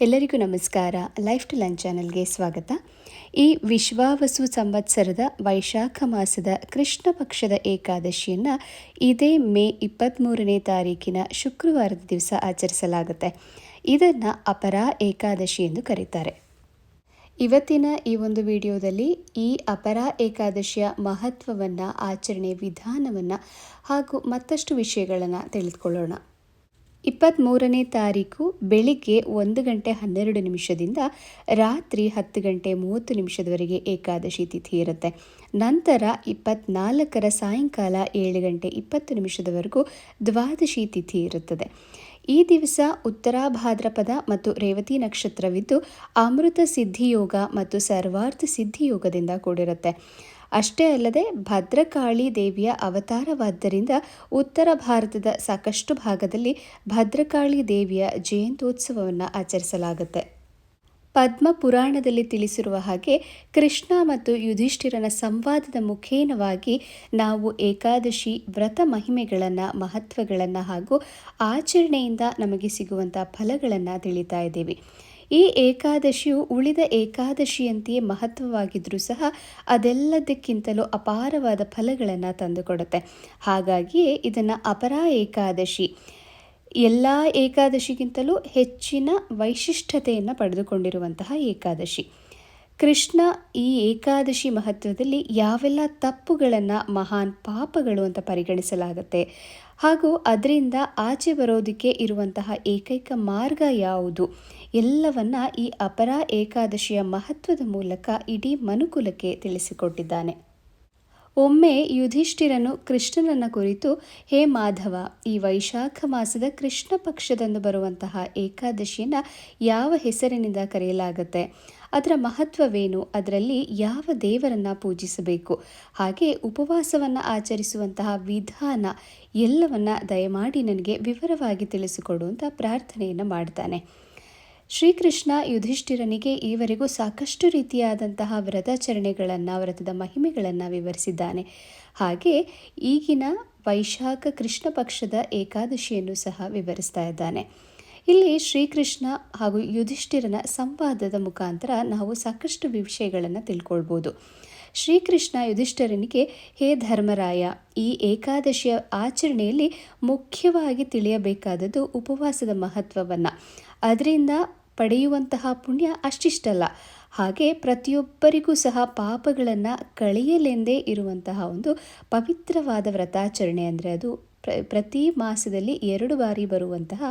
ಎಲ್ಲರಿಗೂ ನಮಸ್ಕಾರ. Life to lunch ಚಾನಲ್ಗೆ ಸ್ವಾಗತ. ಈ ವಿಶ್ವಾವಸು ಸಂವತ್ಸರದ ವೈಶಾಖ ಮಾಸದ ಕೃಷ್ಣ ಪಕ್ಷದ ಏಕಾದಶಿಯನ್ನು ಇದೇ ಮೇ ಇಪ್ಪತ್ತ್ಮೂರನೇ ತಾರೀಕಿನ ಶುಕ್ರವಾರದ ದಿವಸ ಆಚರಿಸಲಾಗುತ್ತೆ. ಇದನ್ನು ಅಪರಾ ಏಕಾದಶಿ ಎಂದು ಕರೀತಾರೆ. ಇವತ್ತಿನ ಈ ಒಂದು ವಿಡಿಯೋದಲ್ಲಿ ಈ ಅಪರಾ ಏಕಾದಶಿಯ ಮಹತ್ವವನ್ನು ಆಚರಣೆ ವಿಧಾನವನ್ನು ಹಾಗೂ ಮತ್ತಷ್ಟು ವಿಷಯಗಳನ್ನು ತಿಳಿದುಕೊಳ್ಳೋಣ. ಇಪ್ಪತ್ತ್ಮೂರನೇ ತಾರೀಕು ಬೆಳಿಗ್ಗೆ ಒಂದು ಗಂಟೆ ಹನ್ನೆರಡು ನಿಮಿಷದಿಂದ ರಾತ್ರಿ ಹತ್ತು ಗಂಟೆ ಮೂವತ್ತು ನಿಮಿಷದವರೆಗೆ ಏಕಾದಶಿ ತಿಥಿ ಇರುತ್ತೆ. ನಂತರ ಇಪ್ಪತ್ನಾಲ್ಕರ ಸಾಯಂಕಾಲ ಏಳು ಗಂಟೆ ಇಪ್ಪತ್ತು ನಿಮಿಷದವರೆಗೂ ದ್ವಾದಶಿ ತಿಥಿ ಇರುತ್ತದೆ. ಈ ದಿವಸ ಉತ್ತರಾಭಾದ್ರಪದ ಮತ್ತು ರೇವತಿ ನಕ್ಷತ್ರವಿದ್ದು ಅಮೃತ ಸಿದ್ಧಿಯೋಗ ಮತ್ತು ಸರ್ವಾರ್ಥ ಸಿದ್ಧಿಯೋಗದಿಂದ ಕೂಡಿರುತ್ತೆ. ಅಷ್ಟೇ ಅಲ್ಲದೆ ಭದ್ರಕಾಳಿ ದೇವಿಯ ಅವತಾರವಾದ್ದರಿಂದ ಉತ್ತರ ಭಾರತದ ಸಾಕಷ್ಟು ಭಾಗದಲ್ಲಿ ಭದ್ರಕಾಳಿ ದೇವಿಯ ಜಯಂತ್ಯೋತ್ಸವವನ್ನು ಆಚರಿಸಲಾಗುತ್ತೆ. ಪದ್ಮ ಪುರಾಣದಲ್ಲಿ ತಿಳಿಸಿರುವ ಹಾಗೆ ಕೃಷ್ಣ ಮತ್ತು ಯುಧಿಷ್ಠಿರನ ಸಂವಾದದ ಮುಖೇನವಾಗಿ ನಾವು ಏಕಾದಶಿ ವ್ರತ ಮಹಿಮೆಗಳನ್ನು, ಮಹತ್ವಗಳನ್ನು ಹಾಗೂ ಆಚರಣೆಯಿಂದ ನಮಗೆ ಸಿಗುವಂಥ ಫಲಗಳನ್ನು ತಿಳಿತಾ ಇದ್ದೀವಿ. ಈ ಏಕಾದಶಿಯು ಉಳಿದ ಏಕಾದಶಿಯಂತೆಯೇ ಮಹತ್ವವಾಗಿದ್ದರೂ ಸಹ ಅದೆಲ್ಲದಕ್ಕಿಂತಲೂ ಅಪಾರವಾದ ಫಲಗಳನ್ನು ತಂದುಕೊಡುತ್ತೆ. ಹಾಗಾಗಿಯೇ ಇದನ್ನು ಅಪರ ಏಕಾದಶಿ ಎಲ್ಲ ಏಕಾದಶಿಗಿಂತಲೂ ಹೆಚ್ಚಿನ ವೈಶಿಷ್ಟ್ಯತೆಯನ್ನು ಪಡೆದುಕೊಂಡಿರುವಂತಹ ಏಕಾದಶಿ. ಕೃಷ್ಣ ಈ ಏಕಾದಶಿ ಮಹತ್ವದಲ್ಲಿ ಯಾವೆಲ್ಲ ತಪ್ಪುಗಳನ್ನು ಮಹಾನ್ ಪಾಪಗಳು ಅಂತ ಪರಿಗಣಿಸಲಾಗುತ್ತೆ. ಹಾಗೂ ಅದರಿಂದ ಆಚೆ ಬರೋದಕ್ಕೆ ಇರುವಂತಹ ಏಕೈಕ ಮಾರ್ಗ ಯಾವುದು? ಎಲ್ಲವನ್ನ ಈ ಅಪರ ಏಕಾದಶಿಯ ಮಹತ್ವದ ಮೂಲಕ ಇಡೀ ಮನುಕುಲಕ್ಕೆ ತಿಳಿಸಿಕೊಟ್ಟಿದ್ದಾನೆ. ಒಮ್ಮೆ ಯುಧಿಷ್ಠಿರನು ಕೃಷ್ಣನನ್ನ ಕುರಿತು, ಹೇ ಮಾಧವ, ಈ ವೈಶಾಖ ಮಾಸದ ಕೃಷ್ಣ ಪಕ್ಷದಂದು ಬರುವಂತಹ ಏಕಾದಶಿಯನ್ನು ಯಾವ ಹೆಸರಿನಿಂದ ಕರೆಯಲಾಗುತ್ತೆ? ಅದರ ಮಹತ್ವವೇನು? ಅದರಲ್ಲಿ ಯಾವ ದೇವರನ್ನ ಪೂಜಿಸಬೇಕು? ಹಾಗೆ ಉಪವಾಸವನ್ನು ಆಚರಿಸುವಂತಹ ವಿಧಾನ ಎಲ್ಲವನ್ನ ದಯಮಾಡಿ ನನಗೆ ವಿವರವಾಗಿ ತಿಳಿಸಿಕೊಡುವಂತ ಪ್ರಾರ್ಥನೆಯನ್ನು ಮಾಡ್ತಾನೆ. ಶ್ರೀಕೃಷ್ಣ ಯುಧಿಷ್ಠಿರನಿಗೆ ಈವರೆಗೂ ಸಾಕಷ್ಟು ರೀತಿಯಾದಂತಹ ವ್ರತಾಚರಣೆಗಳನ್ನು, ವ್ರತದ ಮಹಿಮೆಗಳನ್ನು ವಿವರಿಸಿದ್ದಾನೆ. ಹಾಗೆ ಈಗಿನ ವೈಶಾಖ ಕೃಷ್ಣ ಪಕ್ಷದ ಏಕಾದಶಿಯನ್ನು ಸಹ ವಿವರಿಸ್ತಾ ಇದ್ದಾನೆ. ಇಲ್ಲಿ ಶ್ರೀಕೃಷ್ಣ ಹಾಗೂ ಯುಧಿಷ್ಠಿರನ ಸಂವಾದದ ಮುಖಾಂತರ ನಾವು ಸಾಕಷ್ಟು ವಿಷಯಗಳನ್ನು ತಿಳ್ಕೊಳ್ಬೋದು. ಶ್ರೀಕೃಷ್ಣ ಯುಧಿಷ್ಠರನಿಗೆ, ಹೇ ಧರ್ಮರಾಯ, ಈ ಏಕಾದಶಿಯ ಆಚರಣೆಯಲ್ಲಿ ಮುಖ್ಯವಾಗಿ ತಿಳಿಯಬೇಕಾದದ್ದು ಉಪವಾಸದ ಮಹತ್ವವನ್ನು. ಅದರಿಂದ ಪಡೆಯುವಂತಹ ಪುಣ್ಯ ಅಷ್ಟಿಷ್ಟಲ್ಲ. ಹಾಗೆ ಪ್ರತಿಯೊಬ್ಬರಿಗೂ ಸಹ ಪಾಪಗಳನ್ನು ಕಳೆಯಲೆಂದೇ ಇರುವಂತಹ ಒಂದು ಪವಿತ್ರವಾದ ವ್ರತಾಚರಣೆ ಅಂದರೆ ಅದು ಪ್ರತಿ ಮಾಸದಲ್ಲಿ ಎರಡು ಬಾರಿ ಬರುವಂತಹ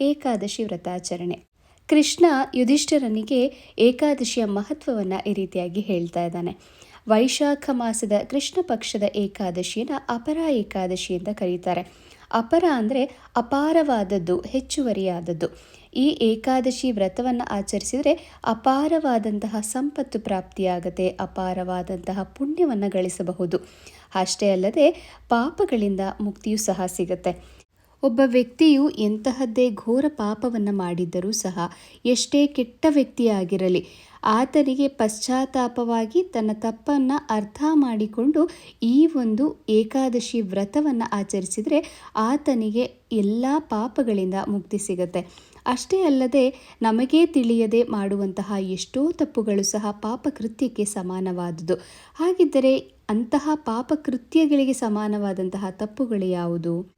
ಏಕಾದಶಿ ವ್ರತಾಚರಣೆ. ಕೃಷ್ಣ ಯುಧಿಷ್ಠರನಿಗೆ ಏಕಾದಶಿಯ ಮಹತ್ವವನ್ನು ಈ ರೀತಿಯಾಗಿ ಹೇಳ್ತಾ ಇದ್ದಾನೆ. ವೈಶಾಖ ಮಾಸದ ಕೃಷ್ಣ ಪಕ್ಷದ ಏಕಾದಶಿಯನ್ನು ಅಪರ ಏಕಾದಶಿ ಅಂತ ಕರೀತಾರೆ. ಅಪರ ಅಂದರೆ ಅಪಾರವಾದದ್ದು, ಹೆಚ್ಚುವರಿಯಾದದ್ದು. ಈ ಏಕಾದಶಿ ವ್ರತವನ್ನು ಆಚರಿಸಿದರೆ ಅಪಾರವಾದಂತಹ ಸಂಪತ್ತು ಪ್ರಾಪ್ತಿಯಾಗತ್ತೆ, ಅಪಾರವಾದಂತಹ ಪುಣ್ಯವನ್ನು ಗಳಿಸಬಹುದು. ಅಷ್ಟೇ ಅಲ್ಲದೆ ಪಾಪಗಳಿಂದ ಮುಕ್ತಿಯೂ ಸಹ ಸಿಗುತ್ತೆ. ಒಬ್ಬ ವ್ಯಕ್ತಿಯು ಎಂತಹದ್ದೇ ಘೋರ ಪಾಪವನ್ನು ಮಾಡಿದ್ದರೂ ಸಹ ಎಷ್ಟೇ ಕೆಟ್ಟ ವ್ಯಕ್ತಿಯಾಗಿರಲಿ ಆತನಿಗೆ ಪಶ್ಚಾತ್ತಾಪವಾಗಿ ತನ್ನ ತಪ್ಪನ್ನು ಅರ್ಥ ಮಾಡಿಕೊಂಡು ಈ ಒಂದು ಏಕಾದಶಿ ವ್ರತವನ್ನು ಆಚರಿಸಿದರೆ ಆತನಿಗೆ ಎಲ್ಲ ಪಾಪಗಳಿಂದ ಮುಕ್ತಿ ಸಿಗುತ್ತೆ. ಅಷ್ಟೇ ಅಲ್ಲದೆ ನಮಗೇ ತಿಳಿಯದೆ ಮಾಡುವಂತಹ ಎಷ್ಟೋ ತಪ್ಪುಗಳು ಸಹ ಪಾಪಕೃತ್ಯಕ್ಕೆ ಸಮಾನವಾದುದು. ಹಾಗಿದ್ದರೆ ಅಂತಹ ಪಾಪಕೃತ್ಯಗಳಿಗೆ ಸಮಾನವಾದಂತಹ ತಪ್ಪುಗಳು ಯಾವುದು?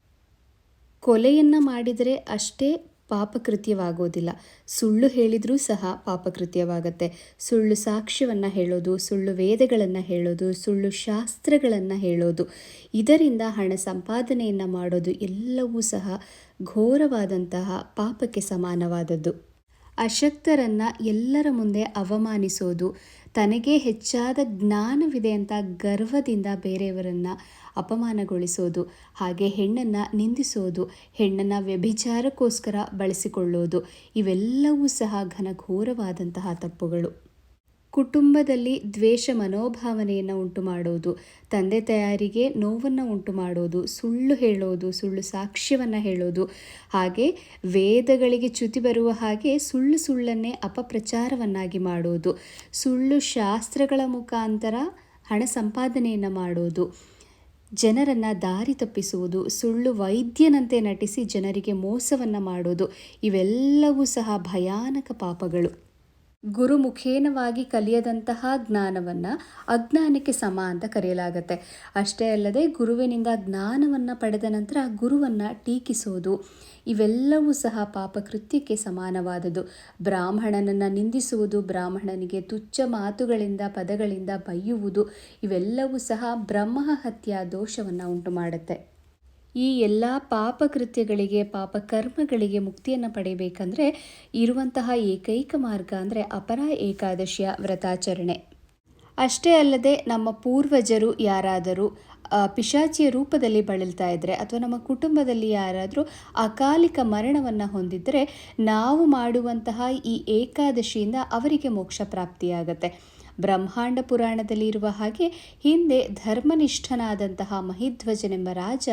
ಕೊಲೆಯನ್ನು ಮಾಡಿದರೆ ಅಷ್ಟೇ ಪಾಪಕೃತ್ಯವಾಗೋದಿಲ್ಲ. ಸುಳ್ಳು ಹೇಳಿದರೂ ಸಹ ಪಾಪಕೃತ್ಯವಾಗತ್ತೆ. ಸುಳ್ಳು ಸಾಕ್ಷ್ಯವನ್ನು ಹೇಳೋದು, ಸುಳ್ಳು ವೇದಗಳನ್ನು ಹೇಳೋದು, ಸುಳ್ಳು ಶಾಸ್ತ್ರಗಳನ್ನು ಹೇಳೋದು, ಇದರಿಂದ ಹಣ ಸಂಪಾದನೆಯನ್ನು ಮಾಡೋದು ಎಲ್ಲವೂ ಸಹ ಘೋರವಾದಂತಹ ಪಾಪಕ್ಕೆ ಸಮಾನವಾದದ್ದು. ಅಶಕ್ತರನ್ನು ಎಲ್ಲರ ಮುಂದೆ ಅವಮಾನಿಸೋದು, ತನಗೆ ಹೆಚ್ಚಾದ ಜ್ಞಾನವಿದೆ ಅಂತ ಗರ್ವದಿಂದ ಬೇರೆಯವರನ್ನು ಅಪಮಾನಗೊಳಿಸೋದು, ಹಾಗೆ ಹೆಣ್ಣನ್ನು ನಿಂದಿಸೋದು, ಹೆಣ್ಣನ್ನು ವ್ಯಭಿಚಾರಕ್ಕೋಸ್ಕರ ಬಳಸಿಕೊಳ್ಳೋದು, ಇವೆಲ್ಲವೂ ಸಹ ಘನಘೋರವಾದಂತಹ ತಪ್ಪುಗಳು. ಕುಟುಂಬದಲ್ಲಿ ದ್ವೇಷ ಮನೋಭಾವನೆಯನ್ನು ಉಂಟು ಮಾಡೋದು ತಂದೆ ತಯಾರಿಗೆ ನೋವನ್ನು ಉಂಟು ಮಾಡೋದು ಸುಳ್ಳು ಹೇಳೋದು, ಸುಳ್ಳು ಸಾಕ್ಷ್ಯವನ್ನು ಹೇಳೋದು, ಹಾಗೆ ವೇದಗಳಿಗೆ ಚ್ಯುತಿ ಬರುವ ಹಾಗೆ ಸುಳ್ಳು ಸುಳ್ಳನ್ನೇ ಅಪಪ್ರಚಾರವನ್ನಾಗಿ ಮಾಡೋದು, ಸುಳ್ಳು ಶಾಸ್ತ್ರಗಳ ಮುಖಾಂತರ ಹಣ ಸಂಪಾದನೆಯನ್ನು ಮಾಡೋದು ಜನರನ್ನು ದಾರಿ ತಪ್ಪಿಸುವುದು, ಸುಳ್ಳು ವೈದ್ಯನಂತೆ ನಟಿಸಿ ಜನರಿಗೆ ಮೋಸವನ್ನು ಮಾಡೋದು, ಇವೆಲ್ಲವೂ ಸಹ ಭಯಾನಕ ಪಾಪಗಳು. ಗುರುಮುಖೇನವಾಗಿ ಕಲಿಯದಂತಹ ಜ್ಞಾನವನ್ನು ಅಜ್ಞಾನಕ್ಕೆ ಸಮ ಅಂತ ಕರೆಯಲಾಗುತ್ತೆ. ಅಷ್ಟೇ ಅಲ್ಲದೆ ಗುರುವಿನಿಂದ ಜ್ಞಾನವನ್ನು ಪಡೆದ ನಂತರ ಗುರುವನ್ನು ಟೀಕಿಸೋದು ಇವೆಲ್ಲವೂ ಸಹ ಪಾಪಕೃತ್ಯಕ್ಕೆ ಸಮಾನವಾದದು ಬ್ರಾಹ್ಮಣನನ್ನು ನಿಂದಿಸುವುದು, ಬ್ರಾಹ್ಮಣನಿಗೆ ತುಚ್ಛ ಮಾತುಗಳಿಂದ, ಪದಗಳಿಂದ ಬೈಯುವುದು ಇವೆಲ್ಲವೂ ಸಹ ಬ್ರಹ್ಮ ಹತ್ಯಾ ದೋಷವನ್ನು ಉಂಟು ಮಾಡುತ್ತೆ ಈ ಎಲ್ಲ ಪಾಪಕೃತ್ಯಗಳಿಗೆ ಪಾಪಕರ್ಮಗಳಿಗೆ ಮುಕ್ತಿಯನ್ನು ಪಡೆಯಬೇಕಂದ್ರೆ ಇರುವಂತಹ ಏಕೈಕ ಮಾರ್ಗ ಅಂದರೆ ಅಪರ ಏಕಾದಶಿಯ ವ್ರತಾಚರಣೆ. ಅಷ್ಟೇ ಅಲ್ಲದೆ ನಮ್ಮ ಪೂರ್ವಜರು ಯಾರಾದರೂ ಪಿಶಾಚಿಯ ರೂಪದಲ್ಲಿ ಬಳಲ್ತಾ ಇದ್ದರೆ ಅಥವಾ ನಮ್ಮ ಕುಟುಂಬದಲ್ಲಿ ಯಾರಾದರೂ ಅಕಾಲಿಕ ಮರಣವನ್ನು ಹೊಂದಿದ್ದರೆ ನಾವು ಮಾಡುವಂತಹ ಈ ಏಕಾದಶಿಯಿಂದ ಅವರಿಗೆ ಮೋಕ್ಷ ಪ್ರಾಪ್ತಿಯಾಗತ್ತೆ. ಬ್ರಹ್ಮಾಂಡ ಪುರಾಣದಲ್ಲಿ ಇರುವ ಹಾಗೆ ಹಿಂದೆ ಧರ್ಮನಿಷ್ಠನಾದಂತಹ ಮಹಿಧ್ವಜನೆಂಬ ರಾಜ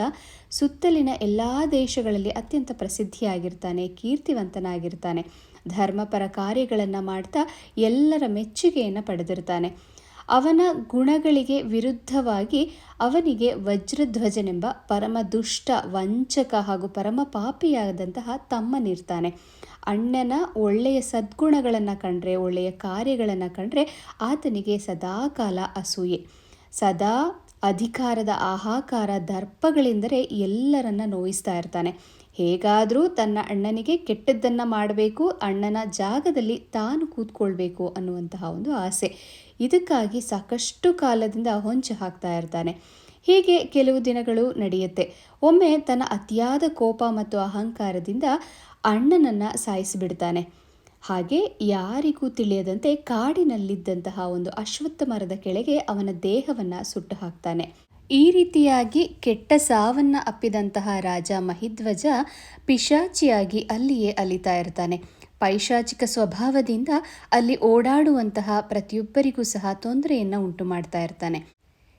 ಸುತ್ತಲಿನ ಎಲ್ಲ ದೇಶಗಳಲ್ಲಿ ಅತ್ಯಂತ ಪ್ರಸಿದ್ಧಿಯಾಗಿರ್ತಾನೆ, ಕೀರ್ತಿವಂತನಾಗಿರ್ತಾನೆ. ಧರ್ಮಪರ ಕಾರ್ಯಗಳನ್ನು ಮಾಡ್ತಾ ಎಲ್ಲರ ಮೆಚ್ಚುಗೆಯನ್ನು ಪಡೆದಿರ್ತಾನೆ. ಅವನ ಗುಣಗಳಿಗೆ ವಿರುದ್ಧವಾಗಿ ಅವನಿಗೆ ವಜ್ರಧ್ವಜನೆಂಬ ಪರಮ ದುಷ್ಟ ವಂಚಕ ಹಾಗೂ ಪರಮ ಪಾಪಿಯಾದಂತಹ ತಮ್ಮನಿರ್ತಾನೆ ಅಣ್ಣನ ಒಳ್ಳೆಯ ಸದ್ಗುಣಗಳನ್ನು ಕಂಡ್ರೆ, ಒಳ್ಳೆಯ ಕಾರ್ಯಗಳನ್ನು ಕಂಡ್ರೆ ಆತನಿಗೆ ಸದಾಕಾಲ ಅಸೂಯೆ. ಸದಾ ಅಧಿಕಾರದ ಆಹಾಕಾರ ದರ್ಪಗಳೆಂದರೆ ಎಲ್ಲರನ್ನ ನೋಯಿಸ್ತಾ ಇರ್ತಾನೆ. ಹೇಗಾದರೂ ತನ್ನ ಅಣ್ಣನಿಗೆ ಕೆಟ್ಟದ್ದನ್ನು ಮಾಡಬೇಕು, ಅಣ್ಣನ ಜಾಗದಲ್ಲಿ ತಾನು ಕೂತ್ಕೊಳ್ಬೇಕು ಅನ್ನುವಂತಹ ಒಂದು ಆಸೆ. ಇದಕ್ಕಾಗಿ ಸಾಕಷ್ಟು ಕಾಲದಿಂದ ಹೊಂಚು ಹಾಕ್ತಾ ಇರ್ತಾನೆ. ಹೀಗೆ ಕೆಲವು ದಿನಗಳು ನಡೆಯುತ್ತೆ. ಒಮ್ಮೆ ತನ್ನ ಅತಿಯಾದ ಕೋಪ ಮತ್ತು ಅಹಂಕಾರದಿಂದ ಅಣ್ಣನನ್ನು ಸಾಯಿಸಿಬಿಡ್ತಾನೆ. ಹಾಗೆ ಯಾರಿಗೂ ತಿಳಿಯದಂತೆ ಕಾಡಿನಲ್ಲಿದ್ದಂತಹ ಒಂದು ಅಶ್ವತ್ಥ ಮರದ ಕೆಳಗೆ ಅವನ ದೇಹವನ್ನು ಸುಟ್ಟು ಹಾಕ್ತಾನೆ. ಈ ರೀತಿಯಾಗಿ ಕೆಟ್ಟ ಸಾವನ್ನ ಅಪ್ಪಿದಂತಹ ರಾಜ ಮಹಿಧ್ವಜ ಪಿಶಾಚಿಯಾಗಿ ಅಲ್ಲಿಯೇ ಅಲಿತಾ ಇರ್ತಾನೆ. ಪೈಶಾಚಿಕ ಸ್ವಭಾವದಿಂದ ಅಲ್ಲಿ ಓಡಾಡುವಂತಹ ಪ್ರತಿಯೊಬ್ಬರಿಗೂ ಸಹ ತೊಂದರೆಯನ್ನು ಉಂಟು ಮಾಡ್ತಾ ಇರ್ತಾನೆ.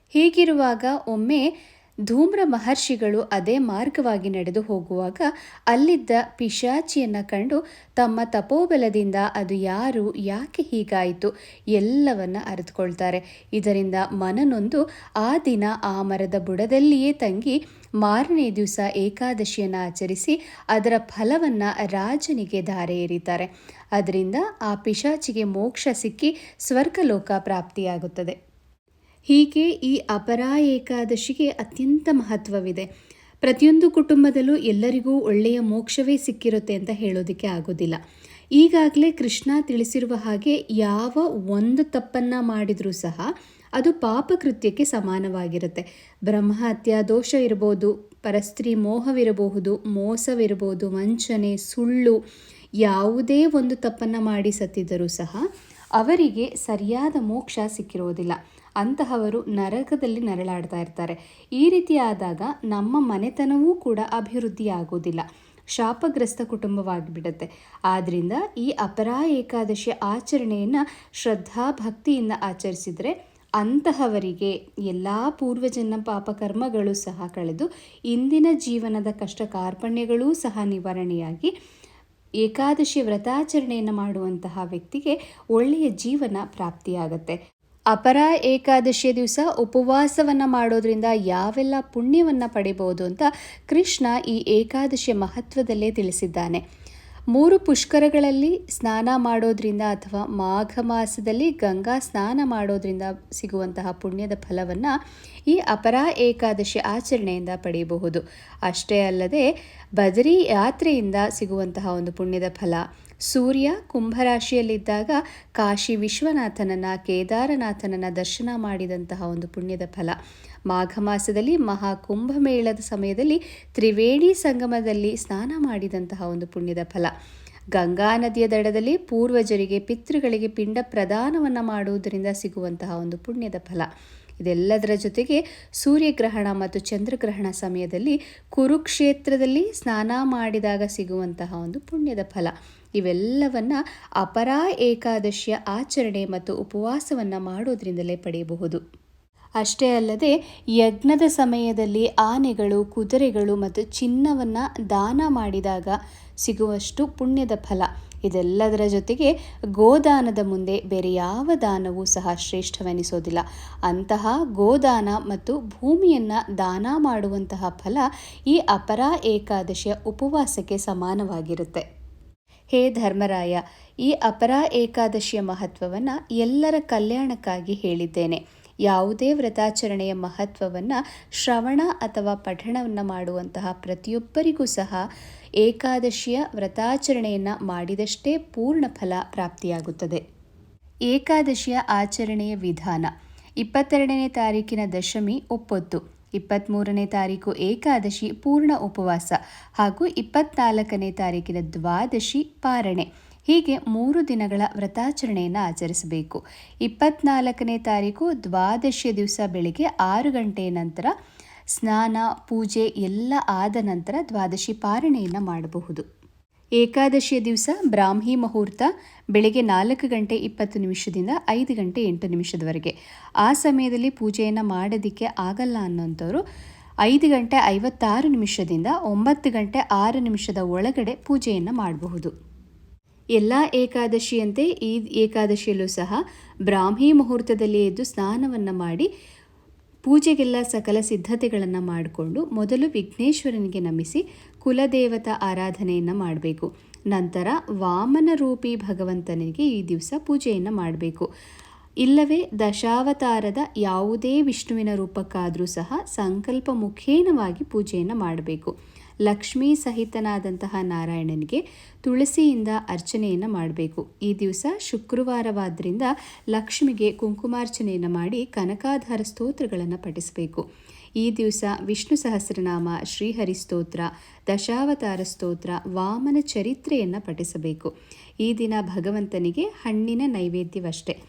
ಹೀಗಿರುವಾಗ ಒಮ್ಮೆ ಧೂಮ್ರ ಮಹರ್ಷಿಗಳು ಅದೇ ಮಾರ್ಗವಾಗಿ ನಡೆದು ಹೋಗುವಾಗ ಅಲ್ಲಿದ್ದ ಪಿಶಾಚಿಯನ್ನು ಕಂಡು ತಮ್ಮ ತಪೋಬಲದಿಂದ ಅದು ಯಾರು, ಯಾಕೆ ಹೀಗಾಯಿತು ಎಲ್ಲವನ್ನ ಅರಿತುಕೊಳ್ತಾರೆ. ಇದರಿಂದ ಮನನೊಂದು ಆ ದಿನ ಆ ಮರದ ಬುಡದಲ್ಲಿಯೇ ತಂಗಿ ಮಾರನೇ ದಿವಸ ಏಕಾದಶಿಯನ್ನು ಆಚರಿಸಿ ಅದರ ಫಲವನ್ನು ರಾಜನಿಗೆ ಧಾರೆ ಎರೀತಾರೆ ಅದರಿಂದ ಆ ಪಿಶಾಚಿಗೆ ಮೋಕ್ಷ ಸಿಕ್ಕಿ ಸ್ವರ್ಗಲೋಕ ಪ್ರಾಪ್ತಿಯಾಗುತ್ತದೆ. ಹೀಗೆ ಈ ಅಪರ ಏಕಾದಶಿಗೆ ಅತ್ಯಂತ ಮಹತ್ವವಿದೆ. ಪ್ರತಿಯೊಂದು ಕುಟುಂಬದಲ್ಲೂ ಎಲ್ಲರಿಗೂ ಒಳ್ಳೆಯ ಮೋಕ್ಷವೇ ಸಿಕ್ಕಿರುತ್ತೆ ಅಂತ ಹೇಳೋದಕ್ಕೆ ಆಗೋದಿಲ್ಲ. ಈಗಾಗಲೇ ಕೃಷ್ಣ ತಿಳಿಸಿರುವ ಹಾಗೆ ಯಾವ ಒಂದು ತಪ್ಪನ್ನು ಮಾಡಿದರೂ ಸಹ ಅದು ಪಾಪಕೃತ್ಯಕ್ಕೆ ಸಮಾನವಾಗಿರುತ್ತೆ. ಬ್ರಹ್ಮಹತ್ಯ ದೋಷ ಇರಬಹುದು, ಪರಸ್ತ್ರೀ ಮೋಹವಿರಬಹುದು, ಮೋಸವಿರಬಹುದು, ವಂಚನೆ, ಸುಳ್ಳು, ಯಾವುದೇ ಒಂದು ತಪ್ಪನ್ನು ಮಾಡಿ ಸತ್ತಿದ್ದರೂ ಸಹ ಅವರಿಗೆ ಸರಿಯಾದ ಮೋಕ್ಷ ಸಿಕ್ಕಿರೋದಿಲ್ಲ. ಅಂತಹವರು ನರಕದಲ್ಲಿ ನರಳಾಡ್ತಾ ಇರ್ತಾರೆ. ಈ ರೀತಿಯಾದಾಗ ನಮ್ಮ ಮನೆತನವೂ ಕೂಡ ಅಭಿವೃದ್ಧಿ ಆಗೋದಿಲ್ಲ ಶಾಪಗ್ರಸ್ತ ಕುಟುಂಬವಾಗಿಬಿಡುತ್ತೆ. ಆದ್ದರಿಂದ ಈ ಅಪರಾ ಏಕಾದಶಿ ಆಚರಣೆಯನ್ನು ಶ್ರದ್ಧಾ ಭಕ್ತಿಯಿಂದ ಆಚರಿಸಿದರೆ ಅಂತಹವರಿಗೆ ಎಲ್ಲ ಪೂರ್ವಜನ್ಮ ಪಾಪಕರ್ಮಗಳು ಸಹ ಕಳೆದು ಇಂದಿನ ಜೀವನದ ಕಷ್ಟ ಕಾರ್ಪಣ್ಯಗಳೂ ಸಹ ನಿವಾರಣೆಯಾಗಿ ಏಕಾದಶಿ ವ್ರತಾಚರಣೆಯನ್ನು ಮಾಡುವಂತಹ ವ್ಯಕ್ತಿಗೆ ಒಳ್ಳೆಯ ಜೀವನ ಪ್ರಾಪ್ತಿಯಾಗತ್ತೆ. ಅಪರ ಏಕಾದಶಿಯ ದಿವಸ ಉಪವಾಸವನ್ನು ಮಾಡೋದ್ರಿಂದ ಯಾವೆಲ್ಲ ಪುಣ್ಯವನ್ನು ಪಡಿಬೋದು ಅಂತ ಕೃಷ್ಣ ಈ ಏಕಾದಶಿಯ ಮಹತ್ವದಲ್ಲೇ ತಿಳಿಸಿದ್ದಾನೆ. ಮೂರು ಪುಷ್ಕರಗಳಲ್ಲಿ ಸ್ನಾನ ಮಾಡೋದ್ರಿಂದ ಅಥವಾ ಮಾಘ ಮಾಸದಲ್ಲಿ ಗಂಗಾ ಸ್ನಾನ ಮಾಡೋದ್ರಿಂದ ಸಿಗುವಂತಹ ಪುಣ್ಯದ ಫಲವನ್ನು ಈ ಅಪರ ಏಕಾದಶಿ ಆಚರಣೆಯಿಂದ ಪಡೆಯಬಹುದು ಅಷ್ಟೇ ಅಲ್ಲದೆ ಬದರಿ ಯಾತ್ರೆಯಿಂದ ಸಿಗುವಂತಹ ಒಂದು ಪುಣ್ಯದ ಫಲ. ಸೂರ್ಯ ಕುಂಭರಾಶಿಯಲ್ಲಿದ್ದಾಗ ಕಾಶಿ ವಿಶ್ವನಾಥನನ್ನ, ಕೇದಾರನಾಥನನ್ನ ದರ್ಶನ ಮಾಡಿದಂತಹ ಒಂದು ಪುಣ್ಯದ ಫಲ. ಮಾಘ ಮಾಸದಲ್ಲಿ ಮಹಾ ಕುಂಭಮೇಳದ ಸಮಯದಲ್ಲಿ ತ್ರಿವೇಣಿ ಸಂಗಮದಲ್ಲಿ ಸ್ನಾನ ಮಾಡಿದಂತಹ ಒಂದು ಪುಣ್ಯದ ಫಲ. ಗಂಗಾ ನದಿಯ ದಡದಲ್ಲಿ ಪೂರ್ವಜರಿಗೆ, ಪಿತೃಗಳಿಗೆ ಪಿಂಡ ಪ್ರದಾನವನ್ನು ಮಾಡುವುದರಿಂದ ಸಿಗುವಂತಹ ಒಂದು ಪುಣ್ಯದ ಫಲ. ಇದೆಲ್ಲದರ ಜೊತೆಗೆ ಸೂರ್ಯಗ್ರಹಣ ಮತ್ತು ಚಂದ್ರಗ್ರಹಣ ಸಮಯದಲ್ಲಿ ಕುರುಕ್ಷೇತ್ರದಲ್ಲಿ ಸ್ನಾನ ಮಾಡಿದಾಗ ಸಿಗುವಂತಹ ಒಂದು ಪುಣ್ಯದ ಫಲ. ಇವೆಲ್ಲವನ್ನ ಅಪರಾ ಏಕಾದಶಿಯ ಆಚರಣೆ ಮತ್ತು ಉಪವಾಸವನ್ನು ಮಾಡೋದ್ರಿಂದಲೇ ಪಡೆಯಬಹುದು. ಅಷ್ಟೇ ಅಲ್ಲದೆ ಯಜ್ಞದ ಸಮಯದಲ್ಲಿ ಆನೆಗಳು, ಕುದುರೆಗಳು ಮತ್ತು ಚಿನ್ನವನ್ನು ದಾನ ಮಾಡಿದಾಗ ಸಿಗುವಷ್ಟು ಪುಣ್ಯದ ಫಲ. ಇದೆಲ್ಲದರ ಜೊತೆಗೆ ಗೋದಾನದ ಮುಂದೆ ಬೇರೆ ಯಾವ ದಾನವೂ ಸಹ ಶ್ರೇಷ್ಠವೆನಿಸೋದಿಲ್ಲ. ಅಂತಹ ಗೋದಾನ ಮತ್ತು ಭೂಮಿಯನ್ನು ದಾನ ಮಾಡುವಂತಹ ಫಲ ಈ ಅಪರಾ ಏಕಾದಶಿಯ ಉಪವಾಸಕ್ಕೆ ಸಮಾನವಾಗಿರುತ್ತೆ. ಹೇ ಧರ್ಮರಾಯ, ಈ ಅಪರ ಏಕಾದಶಿಯ ಮಹತ್ವವನ್ನು ಎಲ್ಲರ ಕಲ್ಯಾಣಕ್ಕಾಗಿ ಹೇಳಿದ್ದೇನೆ. ಯಾವುದೇ ವ್ರತಾಚರಣೆಯ ಮಹತ್ವವನ್ನು ಶ್ರವಣ ಅಥವಾ ಪಠಣವನ್ನು ಮಾಡುವಂತಹ ಪ್ರತಿಯೊಬ್ಬರಿಗೂ ಸಹ ಏಕಾದಶಿಯ ವ್ರತಾಚರಣೆಯನ್ನು ಮಾಡಿದಷ್ಟೇ ಪೂರ್ಣ ಫಲ ಪ್ರಾಪ್ತಿಯಾಗುತ್ತದೆ. ಏಕಾದಶಿಯ ಆಚರಣೆಯ ವಿಧಾನ. ಇಪ್ಪತ್ತೆರಡನೇ ತಾರೀಕಿನ ದಶಮಿ ಒಪ್ಪೊತ್ತು. ಇಪ್ಪತ್ತ್ಮೂರನೇ ತಾರೀಕು ಏಕಾದಶಿ ಪೂರ್ಣ ಉಪವಾಸ ಹಾಗೂ ಇಪ್ಪತ್ನಾಲ್ಕನೇ ತಾರೀಕಿನ ದ್ವಾದಶಿ ಪಾರಣೆ. ಹೀಗೆ ಮೂರು ದಿನಗಳ ವ್ರತಾಚರಣೆಯನ್ನು ಆಚರಿಸಬೇಕು. ಇಪ್ಪತ್ನಾಲ್ಕನೇ ತಾರೀಕು ದ್ವಾದಶಿಯ ದಿವಸ ಬೆಳಿಗ್ಗೆ ಆರು ಗಂಟೆಯ ನಂತರ ಸ್ನಾನ, ಪೂಜೆ ಎಲ್ಲ ಆದ ನಂತರ ದ್ವಾದಶಿ ಪಾರಣೆಯನ್ನು ಮಾಡಬಹುದು. ಏಕಾದಶಿಯ ದಿವಸ ಬ್ರಾಹ್ಮಿ ಮುಹೂರ್ತ, ಬೆಳಗ್ಗೆ ನಾಲ್ಕು ಗಂಟೆ ಇಪ್ಪತ್ತು ನಿಮಿಷದಿಂದ ಐದು ಗಂಟೆ ಎಂಟು ನಿಮಿಷದವರೆಗೆ. ಆ ಸಮಯದಲ್ಲಿ ಪೂಜೆಯನ್ನು ಮಾಡೋದಕ್ಕೆ ಆಗಲ್ಲ ಅನ್ನೋಂಥವ್ರು ಐದು ಗಂಟೆ ಐವತ್ತಾರು ನಿಮಿಷದಿಂದ ಒಂಬತ್ತು ಗಂಟೆ ಆರು ನಿಮಿಷದ ಒಳಗಡೆ ಪೂಜೆಯನ್ನು ಮಾಡಬಹುದು. ಎಲ್ಲ ಏಕಾದಶಿಯಂತೆ ಈ ಏಕಾದಶಿಯಲ್ಲೂ ಸಹ ಬ್ರಾಹ್ಮಿ ಮುಹೂರ್ತದಲ್ಲಿ ಎದ್ದು ಸ್ನಾನವನ್ನು ಮಾಡಿ ಪೂಜೆಗೆಲ್ಲ ಸಕಲ ಸಿದ್ಧತೆಗಳನ್ನು ಮಾಡಿಕೊಂಡು ಮೊದಲು ವಿಘ್ನೇಶ್ವರನಿಗೆ ನಮಿಸಿ ಕುಲದೇವತಾ ಆರಾಧನೆಯನ್ನು ಮಾಡಬೇಕು. ನಂತರ ವಾಮನ ರೂಪಿ ಭಗವಂತನಿಗೆ ಈ ದಿವಸ ಪೂಜೆಯನ್ನು ಮಾಡಬೇಕು. ಇಲ್ಲವೇ ದಶಾವತಾರದ ಯಾವುದೇ ವಿಷ್ಣುವಿನ ರೂಪಕ್ಕಾದರೂ ಸಹ ಸಂಕಲ್ಪ ಮುಖೇನವಾಗಿ ಪೂಜೆಯನ್ನು ಮಾಡಬೇಕು. ಲಕ್ಷ್ಮೀ ಸಹಿತನಾದಂತಹ ನಾರಾಯಣನಿಗೆ ತುಳಸಿಯಿಂದ ಅರ್ಚನೆಯನ್ನು ಮಾಡಬೇಕು. ಈ ದಿವಸ ಶುಕ್ರವಾರವಾದ್ದರಿಂದ ಲಕ್ಷ್ಮಿಗೆ ಕುಂಕುಮಾರ್ಚನೆಯನ್ನು ಮಾಡಿ ಕನಕಾಧಾರ ಸ್ತೋತ್ರಗಳನ್ನು ಪಠಿಸಬೇಕು. ಈ ದಿವಸ ವಿಷ್ಣು ಸಹಸ್ರನಾಮ, ಶ್ರೀಹರಿ ಸ್ತೋತ್ರ, ದಶಾವತಾರ ಸ್ತೋತ್ರ, ವಾಮನ ಚರಿತ್ರೆಯನ್ನು ಪಠಿಸಬೇಕು. ಈ ದಿನ ಭಗವಂತನಿಗೆ ಹಣ್ಣಿನ ನೈವೇದ್ಯವಷ್ಟೇ.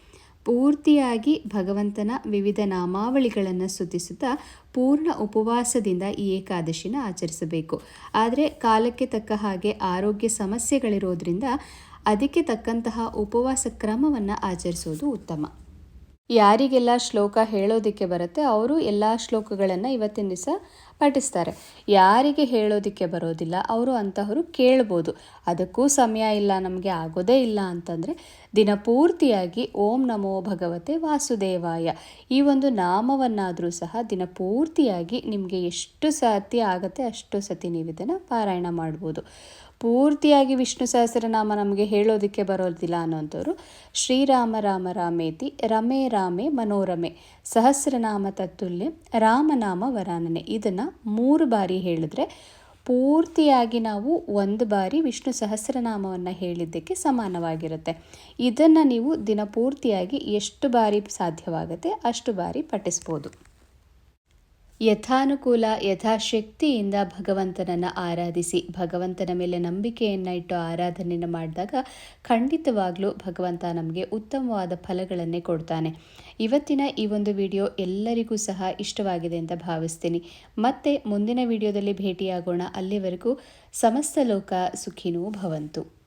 ಪೂರ್ತಿಯಾಗಿ ಭಗವಂತನ ವಿವಿಧ ನಾಮಾವಳಿಗಳನ್ನು ಸ್ತುತಿಸುತ್ತಾ ಪೂರ್ಣ ಉಪವಾಸದಿಂದ ಈ ಏಕಾದಶಿನ ಆಚರಿಸಬೇಕು. ಆದರೆ ಕಾಲಕ್ಕೆ ತಕ್ಕ ಹಾಗೆ ಆರೋಗ್ಯ ಸಮಸ್ಯೆಗಳಿರೋದ್ರಿಂದ ಅದಕ್ಕೆ ತಕ್ಕಂತಹ ಉಪವಾಸ ಕ್ರಮವನ್ನು ಆಚರಿಸೋದು ಉತ್ತಮ. ಯಾರಿಗೆಲ್ಲ ಶ್ಲೋಕ ಹೇಳೋದಕ್ಕೆ ಬರುತ್ತೆ, ಅವರು ಎಲ್ಲ ಶ್ಲೋಕಗಳನ್ನು ಇವತ್ತಿನ ದಿವಸ ಪಠಿಸ್ತಾರೆ. ಯಾರಿಗೆ ಹೇಳೋದಕ್ಕೆ ಬರೋದಿಲ್ಲ, ಅವರು ಅಂತಹವರು ಕೇಳ್ಬೋದು. ಅದಕ್ಕೂ ಸಮಯ ಇಲ್ಲ, ನಮಗೆ ಆಗೋದೇ ಇಲ್ಲ ಅಂತಂದರೆ ದಿನಪೂರ್ತಿಯಾಗಿ ಓಂ ನಮೋ ಭಗವತೆ ವಾಸುದೇವಾಯ. ಈ ಒಂದು ನಾಮವನ್ನಾದರೂ ಸಹ ದಿನಪೂರ್ತಿಯಾಗಿ ನಿಮಗೆ ಎಷ್ಟು ಸತಿ ಆಗುತ್ತೆ ಅಷ್ಟು ಸತಿ ನೀವು ಇದನ್ನು ಪಾರಾಯಣ ಮಾಡ್ಬೋದು. ಪೂರ್ತಿಯಾಗಿ ವಿಷ್ಣು ಸಹಸ್ರನಾಮ ನಮಗೆ ಹೇಳೋದಕ್ಕೆ ಬರೋದಿಲ್ಲ ಅನ್ನೋಂಥವ್ರು, ಶ್ರೀರಾಮ ರಾಮ ರಾಮೇತಿ, ರಮೇ ರಾಮೆ ಮನೋರಮೆ, ಸಹಸ್ರನಾಮ ತತ್ತುಲ್ಯ ರಾಮನಾಮ ವರಾನನೆ. ಇದನ್ನು ಮೂರು ಬಾರಿ ಹೇಳಿದ್ರೆ ಪೂರ್ತಿಯಾಗಿ ನಾವು ಒಂದು ಬಾರಿ ವಿಷ್ಣು ಸಹಸ್ರನಾಮವನ್ನು ಹೇಳಿದ್ದಕ್ಕೆ ಸಮಾನವಾಗಿರುತ್ತೆ. ಇದನ್ನು ನೀವು ದಿನಪೂರ್ತಿಯಾಗಿ ಎಷ್ಟು ಬಾರಿ ಸಾಧ್ಯವಾಗುತ್ತೆ ಅಷ್ಟು ಬಾರಿ ಪಠಿಸ್ಬೋದು. ಯಥಾನುಕೂಲ, ಯಥಾಶಕ್ತಿಯಿಂದ ಭಗವಂತನನ್ನು ಆರಾಧಿಸಿ. ಭಗವಂತನ ಮೇಲೆ ನಂಬಿಕೆಯನ್ನು ಇಟ್ಟು ಆರಾಧನೆಯನ್ನು ಮಾಡಿದಾಗ ಖಂಡಿತವಾಗ್ಲೂ ಭಗವಂತ ನಮಗೆ ಉತ್ತಮವಾದ ಫಲಗಳನ್ನೇ ಕೊಡ್ತಾನೆ. ಇವತ್ತಿನ ಈ ಒಂದು ವಿಡಿಯೋ ಎಲ್ಲರಿಗೂ ಸಹ ಇಷ್ಟವಾಗಿದೆ ಅಂತ ಭಾವಿಸ್ತೀನಿ. ಮತ್ತೆ ಮುಂದಿನ ವಿಡಿಯೋದಲ್ಲಿ ಭೇಟಿಯಾಗೋಣ. ಅಲ್ಲಿವರೆಗೂ ಸಮಸ್ತ ಲೋಕ ಸುಖಿನೂ ಭವಂತು.